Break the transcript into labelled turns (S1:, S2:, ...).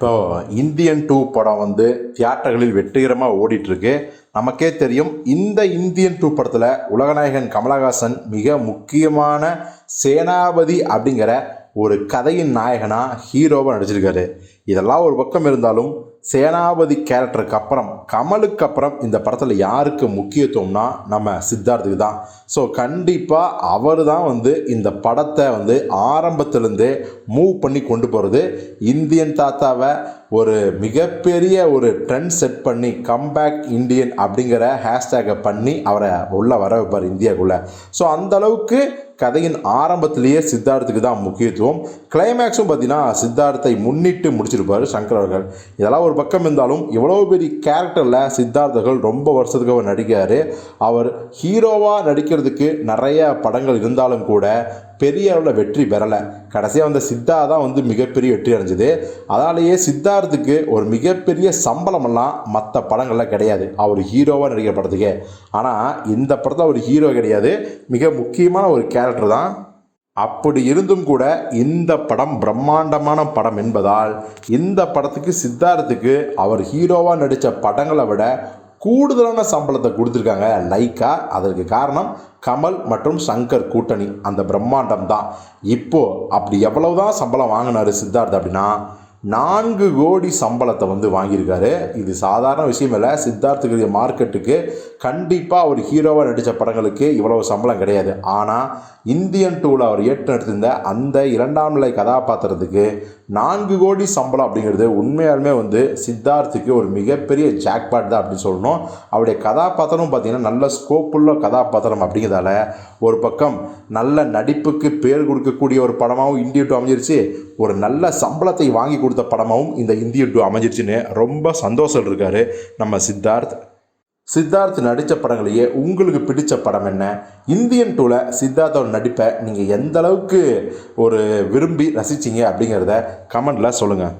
S1: இப்போ Indian two படம் வந்து தியேட்டர்களில் வெற்றிகரமாக ஓடிட்டுருக்கு. நமக்கே தெரியும் இந்த இந்தியன் டூ படத்தில் உலகநாயகன் கமலஹாசன் மிக முக்கியமான சேனாபதி அப்படிங்கிற ஒரு கதையின் நாயகனாக ஹீரோவாக நடிச்சிருக்காரு. இதெல்லாம் ஒரு பக்கம் இருந்தாலும் சேனாபதி கேரக்டருக்கு அப்புறம் கமலுக்கு அப்புறம் இந்த படத்தில் யாருக்கு முக்கியத்துவம்னா நம்ம சித்தார்த்துக்கு தான். ஸோ கண்டிப்பாக அவர் தான் வந்து இந்த படத்தை வந்து ஆரம்பத்துலேருந்தே மூவ் பண்ணி கொண்டு போகிறது இந்தியன் தாத்தாவை ஒரு மிகப்பெரிய ஒரு ட்ரெண்ட் செட் பண்ணி கம்பேக் இந்தியன் அப்படிங்கிற ஹேஷ்டேகை பண்ணி அவரை உள்ளே வர வைப்பார் இந்தியாவுக்குள்ளே. ஸோ அந்த அளவுக்கு கதையின் ஆரம்பத்திலேயே சித்தார்த்துக்கு தான் முக்கியத்துவம். கிளைமேக்ஸும் பார்த்தீங்கன்னா சித்தார்த்தை முன்னிட்டு முடிச்சிருப்பார் சங்கர் அவர்கள். இதெல்லாம் ஒரு பக்கம் இருந்தாலும் இவ்வளோ பெரிய கேரக்டரில் சித்தார்த்தர்கள் ரொம்ப வருஷத்துக்கு அவர் நடிக்கிறார். அவர் ஹீரோவாக நடிக்கிறதுக்கு நிறைய படங்கள் இருந்தாலும் கூட பெரிய அளவில் வெற்றி பெறலை. கடைசியாக வந்த சித்தா தான் வந்து மிகப்பெரிய வெற்றி அடைஞ்சது. அதனாலேயே சித்தார்த்துக்கு ஒரு மிகப்பெரிய சம்பளமெல்லாம் மற்ற படங்களில் கிடையாது. அவர் ஹீரோவாக நடிக்கிற படத்துக்கே. ஆனால் இந்த படத்தில் அவர் ஹீரோ கிடையாது. மிக முக்கியமான ஒரு கேரக்டர் தான் அப்படி இருந்தும் கூட இந்த படம் பிரம்மாண்டமான படம் என்பதால் இந்த படத்துக்கு சித்தார்த்துக்கு அவர் ஹீரோவாக நடித்த படங்களை விட கூடுதலான சம்பளத்தை கொடுத்துருக்காங்க. லைக்கா அதற்கு காரணம் கமல் மற்றும் சங்கர் கூட்டணி. அந்த பிரம்மாண்டம் தான் இப்போது அப்படி எவ்வளவுதான் சம்பளம் வாங்கினார் சித்தார்த் அப்படின்னா நான்கு கோடி சம்பளத்தை வந்து வாங்கியிருக்காரு. இது சாதாரண விஷயம் இல்லை. சித்தார்த்துக்கு மார்க்கெட்டுக்கு கண்டிப்பாக அவர் ஹீரோவாக நடித்த படங்களுக்கு இவ்வளவு சம்பளம் கிடையாது. ஆனால் இந்தியன் டூவில் அவர் ஏற்று நடித்திருந்த அந்த இரண்டாம் நிலை கதாபாத்திரத்துக்கு நான்கு கோடி சம்பளம் அப்படிங்கிறது உண்மையாலுமே வந்து சித்தார்த்துக்கு ஒரு மிகப்பெரிய ஜாக்பாட் தான் அப்படின்னு சொல்லணும். அவருடைய கதாபாத்திரம் பார்த்திங்கன்னா நல்ல ஸ்கோப்புள்ள கதாபாத்திரம் அப்படிங்கிறதால ஒரு பக்கம் நல்ல நடிப்புக்கு பேர் கொடுக்கக்கூடிய ஒரு படமாகவும் இந்தியன் டூ அமைஞ்சிருச்சு. ஒரு நல்ல சம்பளத்தை வாங்கி கொடுத்த படமாகவும் இந்த இந்தியன் டூ அமைஞ்சிருச்சுன்னு ரொம்ப சந்தோஷம் இருக்காரு நம்ம சித்தார்த். சித்தார்த் நடித்த படங்களையே உங்களுக்கு பிடித்த படம் என்ன? இந்தியன் டூவில் சித்தார்த்தோட நடிப்பை நீங்கள் எந்த அளவுக்கு ஒரு விரும்பி ரசிச்சீங்க அப்படிங்கிறத கமெண்டில் சொல்லுங்கள்